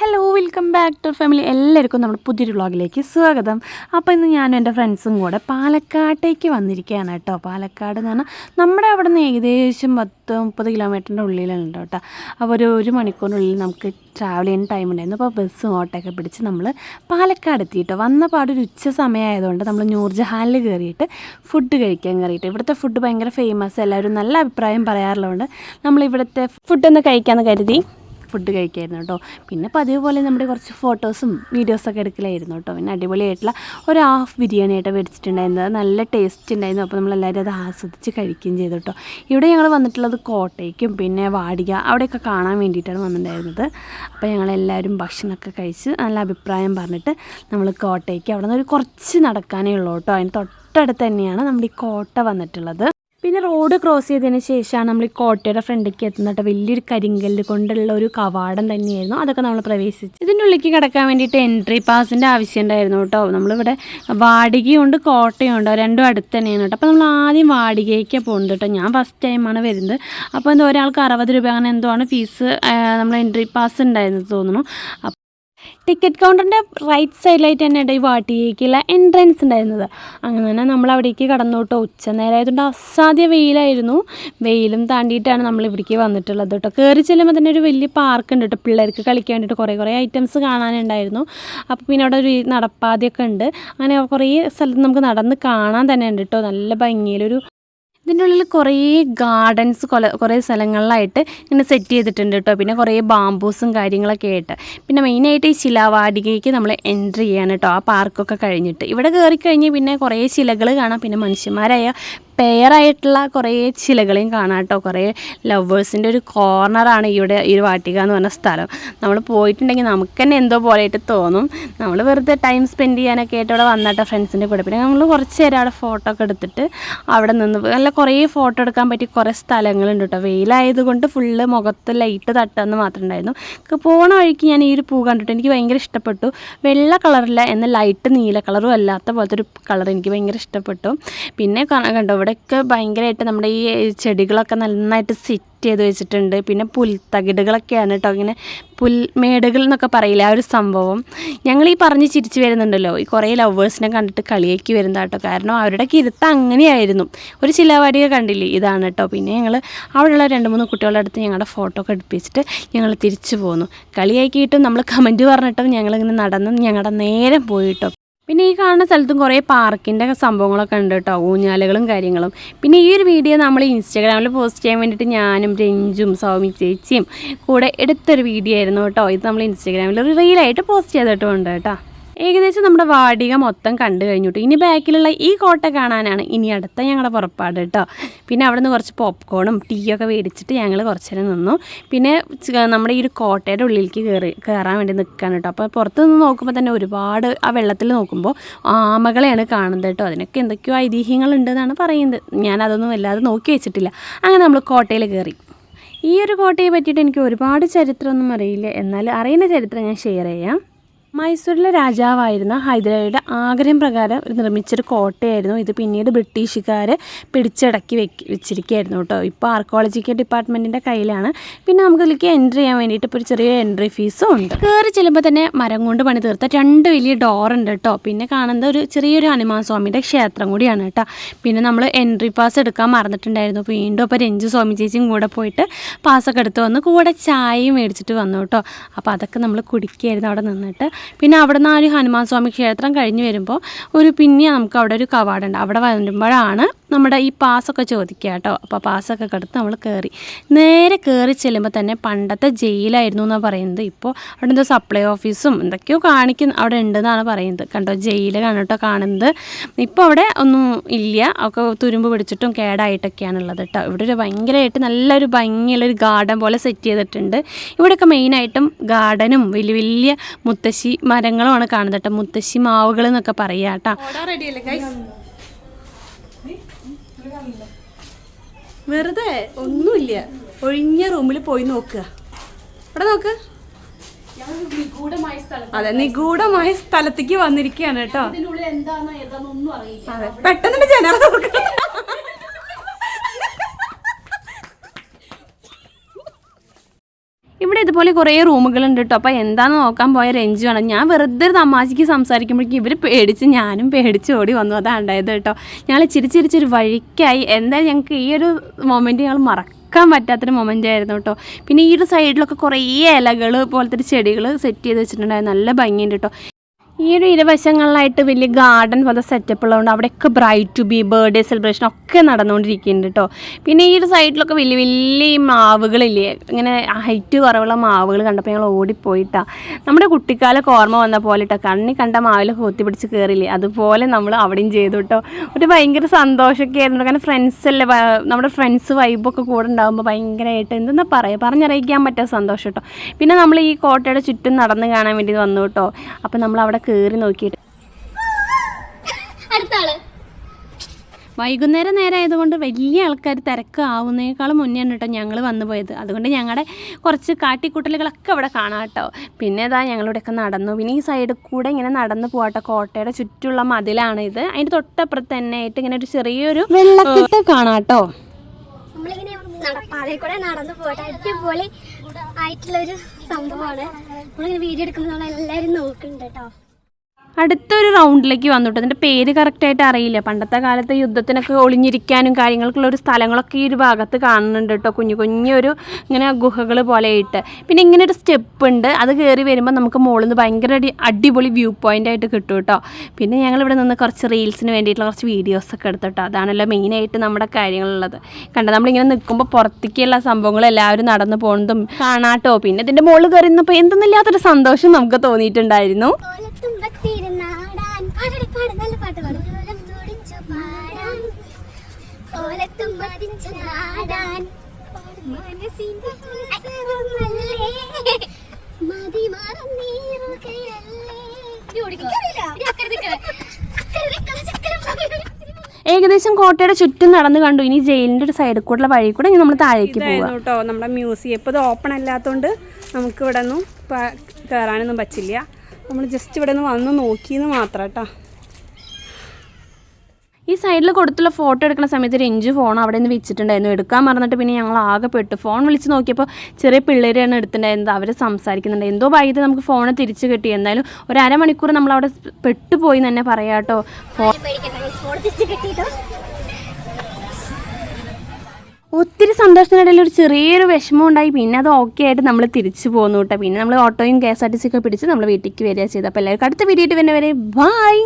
Hello welcome back to family എല്ലാവർക്കും നമ്മുടെ പുതിയൊരു വ്ളോഗിലേക്ക് സ്വാഗതം. അപ്പോൾ ഇന്ന് ഞാനും എന്റെ ഫ്രണ്ട്സും കൂടെ പാലക്കാട്ടേക്ക് വന്നിരിക്കുകയാണ് കേട്ടോ. പാലക്കാട് എന്ന് പറഞ്ഞാൽ നമ്മുടെ അവിടെ നിന്ന് ഏകദേശം പത്ത് മുപ്പത് കിലോമീറ്ററിന്റെ ഉള്ളിലാണ് കേട്ടോ. അപ്പോൾ ഒരു ഒരു മണിക്കൂറിനുള്ളിൽ നമുക്ക് ട്രാവൽ ചെയ്യുന്ന ടൈം ഉണ്ടായിരുന്നു. അപ്പോൾ ബസ്സും ഓട്ടോയൊക്കെ പിടിച്ച് നമ്മൾ പാലക്കാട് എത്തി എത്തിയിട്ടോ വന്ന പാടൊരു ഉച്ച സമയമായതുകൊണ്ട് നമ്മൾ നൂർജഹാനിൽ കയറിയിട്ട് ഫുഡ് കഴിക്കാൻ കയറിയിട്ട്. ഇവിടുത്തെ ഫുഡ് ഭയങ്കര ഫേമസ് എല്ലാവരും നല്ല അഭിപ്രായം പറയാറുള്ളതുകൊണ്ട് നമ്മൾ ഇവിടുത്തെ ഫുഡൊന്ന് കഴിക്കാമെന്ന് കരുതി. ഫുഡ് കഴിക്കായിരുന്നു കേട്ടോ. പിന്നെ പതിവ് പോലെ നമ്മുടെ കുറച്ച് ഫോട്ടോസും വീഡിയോസൊക്കെ എടുക്കലായിരുന്നു കേട്ടോ. പിന്നെ അടിപൊളിയായിട്ടുള്ള ഒരു ഹാഫ് ബിരിയാണി ആയിട്ട് മേടിച്ചിട്ടുണ്ടായിരുന്നത് നല്ല ടേസ്റ്റ് ഉണ്ടായിരുന്നു. അപ്പോൾ നമ്മളെല്ലാവരും അത് ആസ്വദിച്ച് കഴിക്കുകയും ചെയ്തു കേട്ടോ. ഇവിടെ ഞങ്ങൾ വന്നിട്ടുള്ളത് കോട്ടയ്ക്കും പിന്നെ വാടിക അവിടെയൊക്കെ കാണാൻ വേണ്ടിയിട്ടാണ് വന്നിട്ടുണ്ടായിരുന്നത്. അപ്പോൾ ഞങ്ങളെല്ലാവരും ഭക്ഷണമൊക്കെ കഴിച്ച് നല്ല അഭിപ്രായം പറഞ്ഞിട്ട് നമ്മൾ കോട്ടയ്ക്ക് അവിടെ നിന്ന് ഒരു കുറച്ച് നടക്കാനേ ഉള്ളൂ കേട്ടോ. അതിന് തൊട്ടടുത്ത് തന്നെയാണ് നമ്മുടെ ഈ കോട്ട വന്നിട്ടുള്ളത്. പിന്നെ റോഡ് ക്രോസ് ചെയ്തതിന് ശേഷമാണ് നമ്മൾ ഈ കോട്ടയുടെ ഫ്രണ്ടിലേക്ക് എത്തുന്നിട്ട് വലിയൊരു കരിങ്കല്ല് കൊണ്ടുള്ള ഒരു കവാടം തന്നെയായിരുന്നു. അതൊക്കെ നമ്മൾ പ്രവേശിച്ചു. ഇതിന്റെ ഉള്ളിലേക്ക് കിടക്കാൻ വേണ്ടിയിട്ട് എൻട്രി പാസിന്റെ ആവശ്യം ഉണ്ടായിരുന്നു കേട്ടോ. നമ്മളിവിടെ വാടികയുണ്ട് കോട്ടയുണ്ട്. രണ്ടും അടുത്ത് തന്നെയാണ് കേട്ടോ. അപ്പോൾ നമ്മൾ ആദ്യം വാടികയ്ക്ക് പോകുന്നത് കേട്ടോ. ഞാൻ ഫസ്റ്റ് ടൈമാണ് വരുന്നത്. അപ്പോൾ എന്തോ ഒരാൾക്ക് അറുപത് രൂപ അങ്ങനെ എന്തോ ആണ് ഫീസ് നമ്മൾ എൻട്രി പാസ് ഉണ്ടായിരുന്നു തോന്നുന്നു. ടിക്കറ്റ് കൗണ്ടറിന്റെ റൈറ്റ് സൈഡിലായിട്ട് തന്നെ ഈ വാട്ടിയേക്കുള്ള എൻട്രൻസ് ഉണ്ടായിരുന്നത്. അങ്ങനെ തന്നെ നമ്മൾ അവിടേക്ക് കടന്നോട്ടോ ഉച്ച നേരമായതുകൊണ്ട് അസാധ്യ വെയിലായിരുന്നു. വെയിലും താണ്ടിയിട്ടാണ് നമ്മൾ ഇവിടേക്ക് വന്നിട്ടുള്ളത് കേട്ടോ. കയറി ചെല്ലുമ്പോൾ തന്നെ ഒരു വലിയ പാർക്ക് ഉണ്ട് കേട്ടോ. പിള്ളേർക്ക് കളിക്കാൻ വേണ്ടിയിട്ട് കുറേ കുറേ ഐറ്റംസ് കാണാനുണ്ടായിരുന്നു. അപ്പോൾ പിന്നെ അവിടെ ഒരു നടപ്പാതയൊക്കെ ഉണ്ട്. അങ്ങനെ കുറേ സ്ഥലത്ത് നമുക്ക് നടന്ന് കാണാൻ തന്നെ ഉണ്ട് കേട്ടോ. നല്ല ഭംഗിയിലൊരു ഇതിന്റെ ഉള്ളിൽ കുറേ ഗാർഡൻസ് കൊല കുറേ സ്ഥലങ്ങളിലായിട്ട് ഇങ്ങനെ സെറ്റ് ചെയ്തിട്ടുണ്ട് കേട്ടോ. പിന്നെ കുറേ ബാംബൂസും കാര്യങ്ങളൊക്കെ ആയിട്ട്. പിന്നെ മെയിനായിട്ട് ഈ ശിലാവാടികയ്ക്ക് നമ്മൾ എൻട്രി ചെയ്യാണ് കേട്ടോ. ആ പാർക്കൊക്കെ കഴിഞ്ഞിട്ട്. ഇവിടെ കയറി കഴിഞ്ഞ് പിന്നെ കുറേ ശിലകൾ കാണാം. പിന്നെ മനുഷ്യന്മാരായ പെയറായിട്ടുള്ള കുറേ ചിലകളെയും കാണാം കേട്ടോ. കുറേ ലവേഴ്സിന്റെ ഒരു കോർണറാണ് ഇവിടെ ഈ വാട്ടിക എന്ന് പറഞ്ഞ സ്ഥലം. നമ്മൾ പോയിട്ടുണ്ടെങ്കിൽ നമുക്ക് തന്നെ എന്തോ പോലെയായിട്ട് തോന്നും. നമ്മൾ വെറുതെ ടൈം സ്പെൻഡ് ചെയ്യാനൊക്കെ ആയിട്ട് ഇവിടെ വന്നിട്ട് ഫ്രണ്ട്സിന്റെ കൂടെ. പിന്നെ നമ്മൾ കുറച്ച് നേരം അവിടെ ഫോട്ടോ ഒക്കെ എടുത്തിട്ട് അവിടെ നിന്ന് നല്ല കുറേ ഫോട്ടോ എടുക്കാൻ പറ്റിയ കുറേ സ്ഥലങ്ങളുണ്ട് കേട്ടോ. വെയിലായതുകൊണ്ട് ഫുള്ള് മുഖത്ത് ലൈറ്റ് തട്ടുമെന്ന് മാത്രം ഉണ്ടായിരുന്നു. പോണ വഴിക്ക് ഞാൻ ഈ ഒരു പൂ കണ്ടിട്ട് എനിക്ക് ഭയങ്കര ഇഷ്ടപ്പെട്ടു. വെള്ള കളറില്ല എന്ന ലൈറ്റ് നീല കളറും അല്ലാത്ത പോലത്തെ ഒരു കളർ എനിക്ക് ഭയങ്കര ഇഷ്ടപ്പെട്ടു. പിന്നെ കണ്ടോ ഇവിടെയൊക്കെ ഭയങ്കരമായിട്ട് നമ്മുടെ ഈ ചെടികളൊക്കെ നന്നായിട്ട് സെറ്റ് ചെയ്ത് വെച്ചിട്ടുണ്ട്. പിന്നെ പുൽത്തകിടുകളൊക്കെയാണ് കേട്ടോ ഇങ്ങനെ പുൽമേടുകൾ എന്നൊക്കെ പറയില്ല ആ ഒരു സംഭവം. ഞങ്ങൾ ഈ പറഞ്ഞ് ചിരിച്ചു വരുന്നുണ്ടല്ലോ. ഈ കുറേ ലവേഴ്സിനെ കണ്ടിട്ട് കളിയാക്കി വരുന്ന കേട്ടോ കാരണം അവരുടെ കിരുത്ത് അങ്ങനെയായിരുന്നു. ഒരു ചിലവാടിക കണ്ടില്ലേ? ഇതാണ് കേട്ടോ പിന്നെ ഞങ്ങൾ അവിടെയുള്ള രണ്ട് മൂന്ന് കുട്ടികളുടെ അടുത്ത് ഞങ്ങളുടെ ഫോട്ടോ ഒക്കെ എടുപ്പിച്ചിട്ട് ഞങ്ങൾ തിരിച്ചു പോന്നു. കളിയാക്കിയിട്ടും നമ്മൾ കമന്റ് പറഞ്ഞിട്ടും ഞങ്ങളിങ്ങനെ നടന്നും ഞങ്ങളുടെ നേരം പോയിട്ടോ പിന്നെ ഈ കാണുന്ന സ്ഥലത്തും കുറേ പാർക്കിന്റെ സംഭവങ്ങളൊക്കെ ഉണ്ട് കേട്ടോ. ഊഞ്ഞാലുകളും കാര്യങ്ങളും. പിന്നെ ഈ ഒരു വീഡിയോ നമ്മൾ ഇൻസ്റ്റാഗ്രാമിൽ പോസ്റ്റ് ചെയ്യാൻ വേണ്ടിയിട്ട് ഞാനും രഞ്ജും സൗമി ചേച്ചിയും കൂടെ എടുത്തൊരു വീഡിയോ ആയിരുന്നു കേട്ടോ. ഇത് നമ്മൾ ഇൻസ്റ്റാഗ്രാമിൽ ഒരു റീലായിട്ട് പോസ്റ്റ് ചെയ്തിട്ടുമുണ്ട് കേട്ടോ. ഏകദേശം നമ്മുടെ വാടിക മൊത്തം കണ്ടു കഴിഞ്ഞിട്ട് ഇനി ബാക്കിലുള്ള ഈ കോട്ട കാണാനാണ് ഇനി അടുത്ത ഞങ്ങളുടെ പുറപ്പാട് കേട്ടോ പിന്നെ അവിടെ നിന്ന് കുറച്ച് പോപ്കോണും ടീയൊക്കെ മേടിച്ചിട്ട് ഞങ്ങൾ കുറച്ച് നേരം നിന്നു. പിന്നെ നമ്മുടെ ഈ ഒരു കോട്ടയുടെ ഉള്ളിലേക്ക് കയറി കയറാൻ വേണ്ടി നിൽക്കാൻ കേട്ടോ അപ്പോൾ പുറത്ത് നിന്ന് നോക്കുമ്പോൾ തന്നെ ഒരുപാട് ആ വെള്ളത്തിൽ നോക്കുമ്പോൾ ആമകളെയാണ് കാണുന്നത് കേട്ടോ അതിനൊക്കെ എന്തൊക്കെയോ ഐതിഹ്യങ്ങൾ ഉണ്ടെന്നാണ് പറയുന്നത്. ഞാൻ അതൊന്നും വല്ലാതെ നോക്കി വെച്ചിട്ടില്ല. അങ്ങനെ നമ്മൾ കോട്ടയിൽ കയറി ഈ ഒരു കോട്ടയെ പറ്റിയിട്ട് എനിക്ക് ഒരുപാട് ചരിത്രമൊന്നും അറിയില്ല. എന്നാൽ അറിയുന്ന ചരിത്രം ഞാൻ ഷെയർ ചെയ്യാം. മൈസൂരിലെ രാജാവായിരുന്ന ഹൈദരാലിയുടെ ആഗ്രഹം പ്രകാരം നിർമ്മിച്ചൊരു കോട്ടയായിരുന്നു. ഇത് പിന്നീട് ബ്രിട്ടീഷുകാർ പിടിച്ചടക്കി വെക്ക് വെച്ചിരിക്കുകയായിരുന്നു കേട്ടോ. ഇപ്പോൾ ആർക്കോളജിക്കൽ ഡിപ്പാർട്ട്മെന്റിന്റെ കയ്യിലാണ്. പിന്നെ നമുക്ക് ഇതിലേക്ക് എൻട്രി ചെയ്യാൻ വേണ്ടിയിട്ട് ഇപ്പോൾ ഒരു ചെറിയ എൻട്രി ഫീസും ഉണ്ട്. കയറി ചെല്ലുമ്പോൾ തന്നെ മരം കൊണ്ട് പണി തീർത്ത രണ്ട് വലിയ ഡോർ ഉണ്ട് കേട്ടോ. പിന്നെ കാണുന്നത് ഒരു ചെറിയൊരു ഹനുമാൻ സ്വാമിയുടെ ക്ഷേത്രം കൂടിയാണ് കേട്ടോ. പിന്നെ നമ്മൾ എൻട്രി പാസ് എടുക്കാൻ മറന്നിട്ടുണ്ടായിരുന്നു. വീണ്ടും അപ്പോൾ രഞ്ജു സ്വാമി ചേച്ചിയും കൂടെ പോയിട്ട് പാസ്സൊക്കെ എടുത്ത് വന്ന് കൂടെ ചായയും മേടിച്ചിട്ട് വന്നു കേട്ടോ. അപ്പോൾ അതൊക്കെ നമ്മൾ കുടിക്കുകയായിരുന്നു അവിടെ നിന്നിട്ട്. പിന്നെ അവിടെ നിന്ന് ആ ഒരു ഹനുമാൻ സ്വാമി ക്ഷേത്രം കഴിഞ്ഞ് വരുമ്പോൾ ഒരു പിന്നെ നമുക്ക് അവിടെ ഒരു കവാടുണ്ട് അവിടെ വരുമ്പോഴാണ് നമ്മുടെ ഈ പാസ്സൊക്കെ ചോദിക്കുക കേട്ടോ. അപ്പോൾ പാസ്സൊക്കെ കെടുത്ത് നമ്മൾ കയറി നേരെ കയറി ചെല്ലുമ്പോൾ തന്നെ പണ്ടത്തെ ജയിലായിരുന്നു എന്നാണ് പറയുന്നത്. ഇപ്പോൾ അവിടെ എന്തോ സപ്ലൈ ഓഫീസും എന്തൊക്കെയോ കാണിക്കുന്ന അവിടെ ഉണ്ടെന്നാണ് പറയുന്നത്. കണ്ടോ? ജയിലാണ് കേട്ടോ കാണുന്നത്. ഇപ്പോൾ അവിടെ ഒന്നും ഇല്ല. ഒക്കെ തുരുമ്പ് പിടിച്ചിട്ടും കേടായിട്ടൊക്കെയാണ് ഉള്ളത് കേട്ടോ. ഇവിടെ ഒരു ഭയങ്കരമായിട്ട് നല്ലൊരു ഭംഗിയുള്ളൊരു ഗാർഡൻ പോലെ സെറ്റ് ചെയ്തിട്ടുണ്ട്. ഇവിടെയൊക്കെ മെയിനായിട്ടും ഗാർഡനും വലിയ വലിയ മുത്തശ്ശി മരങ്ങളുമാണ് കാണുന്നത് കേട്ടോ. മുത്തശ്ശി മാവുകൾ എന്നൊക്കെ പറയാം കേട്ടോ. വെറുതെ ഒന്നുമില്ല. ഒഴിഞ്ഞ റൂമിൽ പോയി നോക്കുക. ഇവിടെ നോക്ക്? അതെ നിഗൂഢമായ സ്ഥലത്തേക്ക് വന്നിരിക്കുകയാണ് കേട്ടോ. അതെ പെട്ടെന്ന് ജനറൽ നോക്കുക ഇവിടെ ഇതുപോലെ കുറേ റൂമുകളുണ്ട് കേട്ടോ അപ്പോൾ എന്താണെന്ന് നോക്കാൻ പോയ രഞ്ജുവാണ്. ഞാൻ വെറുതെ തമാശയ്ക്ക് സംസാരിക്കുമ്പോഴേക്കും ഇവർ പേടിച്ച് ഞാനും പേടിച്ച് ഓടി വന്നു. അതാണ് ഉണ്ടായത് കേട്ടോ ഞങ്ങൾ ചിരിച്ചിരിച്ചൊരു വഴിക്കായി. എന്തായാലും ഞങ്ങൾക്ക് ഈ ഒരു മൊമെന്റ് ഞങ്ങൾ മറക്കും മറക്കാൻ പറ്റാത്തൊരു മൊമെന്റ് ആയിരുന്നു കേട്ടോ പിന്നെ ഈ ഒരു സൈഡിലൊക്കെ കുറേ ഇലകൾ പോലത്തെ ചെടികൾ സെറ്റ് ചെയ്ത് വെച്ചിട്ടുണ്ടായിരുന്നു. നല്ല ഭംഗിയുണ്ട് കേട്ടോ ഈ ഒരു ഇരുവശങ്ങളിലായിട്ട് വലിയ ഗാർഡൻ പോലെ സെറ്റപ്പ് ഉള്ളതുകൊണ്ട് അവിടെയൊക്കെ bright to be birthday celebration ഒക്കെ നടന്നുകൊണ്ടിരിക്കുന്നുണ്ട് കേട്ടോ പിന്നെ ഈ ഒരു സൈഡിലൊക്കെ വലിയ വലിയ മാവുകളില്ലേ? ഇങ്ങനെ ഹൈറ്റ് കുറവുള്ള മാവുകൾ കണ്ടപ്പോൾ ഞങ്ങൾ ഓടിപ്പോയിട്ടാ. നമ്മുടെ കുട്ടിക്കാലൊക്കെ ഓർമ്മ വന്ന പോലെ കേട്ടോ കണ്ണി കണ്ട മാവിൽ കൊത്തി പിടിച്ച് കയറില്ലേ അതുപോലെ നമ്മൾ അവിടെയും ചെയ്തു കേട്ടോ ഒരു ഭയങ്കര സന്തോഷമൊക്കെ ആയിരുന്നു. കാരണം ഫ്രണ്ട്സ് അല്ലേ നമ്മുടെ ഫ്രണ്ട്സ് വൈബൊക്കെ കൂടെ ഉണ്ടാകുമ്പോൾ ഭയങ്കരമായിട്ട് എന്തെന്നാ പറയുക പറഞ്ഞറിയിക്കാൻ പറ്റാത്ത സന്തോഷം കേട്ടോ പിന്നെ നമ്മൾ ഈ കോട്ടയുടെ ചുറ്റും നടന്ന് കാണാൻ വേണ്ടി വന്നു കേട്ടോ അപ്പം നമ്മൾ അവിടെ കയറി നോക്കിയിട്ട്. അടുത്ത ആൾ. വൈകുന്നേരം നേരം ആയതുകൊണ്ട് വലിയ ആൾക്കാർ തിരക്ക് ആവുന്നേക്കാളും മുന്നെയാണ് കേട്ടോ ഞങ്ങൾ വന്നു പോയത്. അതുകൊണ്ട് ഞങ്ങളുടെ കുറച്ച് കാട്ടിക്കൂട്ടലുകളൊക്കെ അവിടെ കാണാം കേട്ടോ. പിന്നെ ഇതാ ഞങ്ങളിവിടെയൊക്കെ നടന്നു. പിന്നെ ഈ സൈഡിൽ കൂടെ ഇങ്ങനെ നടന്നു പോകട്ടെ കോട്ടയുടെ ചുറ്റുള്ള മതിലാണ് ഇത്. അതിന്റെ തൊട്ടപ്പുറത്ത് തന്നെ ആയിട്ട് ഇങ്ങനെ ഒരു ചെറിയൊരു വെള്ളക്കെട്ട് കാണാം കേട്ടോ. നമ്മളിങ്ങനെ കൂടെ നടന്നു പോകട്ടെ അടിപൊളി ആയിട്ടുള്ള ഒരു സംഭവമാണ്. നമ്മളിങ്ങനെ വീഡിയോ എടുക്കുമ്പോൾ എല്ലാവരും നോക്കുന്നുണ്ട് കേട്ടോ. അടുത്തൊരു റൗണ്ടിലേക്ക് വന്നിട്ട് അതിന്റെ പേര് കറക്റ്റായിട്ട് അറിയില്ല. പണ്ടത്തെ കാലത്ത് യുദ്ധത്തിനൊക്കെ ഒളിഞ്ഞിരിക്കാനും കാര്യങ്ങൾക്കുള്ള ഒരു സ്ഥലങ്ങളൊക്കെ ഈ ഒരു ഭാഗത്ത് കാണുന്നുണ്ട് കേട്ടോ. കുഞ്ഞു കുഞ്ഞൊരു ഇങ്ങനെ ഗുഹകൾ പോലെ ഇട്ട് പിന്നെ ഇങ്ങനെ ഒരു സ്റ്റെപ്പ് ഉണ്ട്. അത് കയറി വരുമ്പോൾ നമുക്ക് മുകളിൽ നിന്ന് ഭയങ്കര അടി അടിപൊളി വ്യൂ പോയിന്റ് ആയിട്ട് കിട്ടും കേട്ടോ. പിന്നെ ഞങ്ങൾ ഇവിടെ നിന്ന് കുറച്ച് റീൽസിന് വേണ്ടിയിട്ടുള്ള കുറച്ച് വീഡിയോസൊക്കെ എടുത്തു കേട്ടോ. അതാണല്ലോ മെയിനായിട്ട് നമ്മുടെ കാര്യങ്ങളുള്ളത്. കണ്ട നമ്മളിങ്ങനെ നിൽക്കുമ്പോൾ പുറത്തേക്കുള്ള സംഭവങ്ങൾ എല്ലാവരും നടന്നു പോകുന്നതും കാണാട്ടോ. പിന്നെ ഇതിന്റെ മുകളിൽ കയറി നിന്നപ്പോൾ എന്തെന്നില്ലാത്തൊരു സന്തോഷം നമുക്ക് തോന്നിയിട്ടുണ്ടായിരുന്നു. പാടടി പാട് നല്ല പാട്ട് പാടും. നാടാൻ. മനസ്സിന്റെ മതി ഏകദേശം കോട്ടയുടെ ചുറ്റും നടന്നു കണ്ടു. ഇനി ജയിലിന്റെ ഒരു സൈഡിൽ കൂടെ വഴി കൂടെ ഇനി നമ്മൾ താഴേക്ക് പോകാം കേട്ടോ നമ്മുടെ മ്യൂസിയം. ഇപ്പോൾ ഇത് ഓപ്പൺ അല്ലാത്തതുകൊണ്ട് നമുക്ക് ഇവിടെ ഒന്നും കയറാനൊന്നും പറ്റില്ല. നമ്മൾ ജസ്റ്റ് ഇവിടെ നിന്ന് വന്ന് നോക്കിയെന്ന് മാത്രം കേട്ടോ ഈ സൈഡിൽ കൊടുത്തുള്ള ഫോട്ടോ എടുക്കുന്ന സമയത്ത് രഞ്ജു ഫോൺ അവിടെ നിന്ന് വെച്ചിട്ടുണ്ടായിരുന്നു. എടുക്കാൻ മറന്നിട്ട് പിന്നെ ഞങ്ങൾ ആകെ പെട്ടു. ഫോൺ വിളിച്ച് നോക്കിയപ്പോൾ ചെറിയ പിള്ളേരെയാണ് എടുത്തിട്ടുണ്ടായിരുന്നത്. അവർ സംസാരിക്കുന്നുണ്ട്. എന്തോ വൈകിട്ട് നമുക്ക് ഫോൺ തിരിച്ച് കിട്ടി. എന്തായാലും ഒരു അരമണിക്കൂർ നമ്മൾ അവിടെ പെട്ടുപോയി എന്ന് തന്നെ പറയാം കേട്ടോ ഫോൺ പേടിക്കണ്ട ഫോൺ തിരിച്ച് കിട്ടിയിട്ടോ ഒത്തിരി സന്തോഷത്തിനിടയിൽ ഒരു ചെറിയൊരു വിഷമം ഉണ്ടായി പിന്നെ അത് ഓക്കെ ആയിട്ട് നമ്മൾ തിരിച്ചു പോന്നു കേട്ടോ പിന്നെ നമ്മൾ ഓട്ടോയും K S R T C ഒക്കെ പിടിച്ച് നമ്മൾ വീട്ടിലേക്ക് വരിക ചെയ്തു. അപ്പോൾ എല്ലാവർക്കും അടുത്ത വീഡിയോ വരെ ബായ്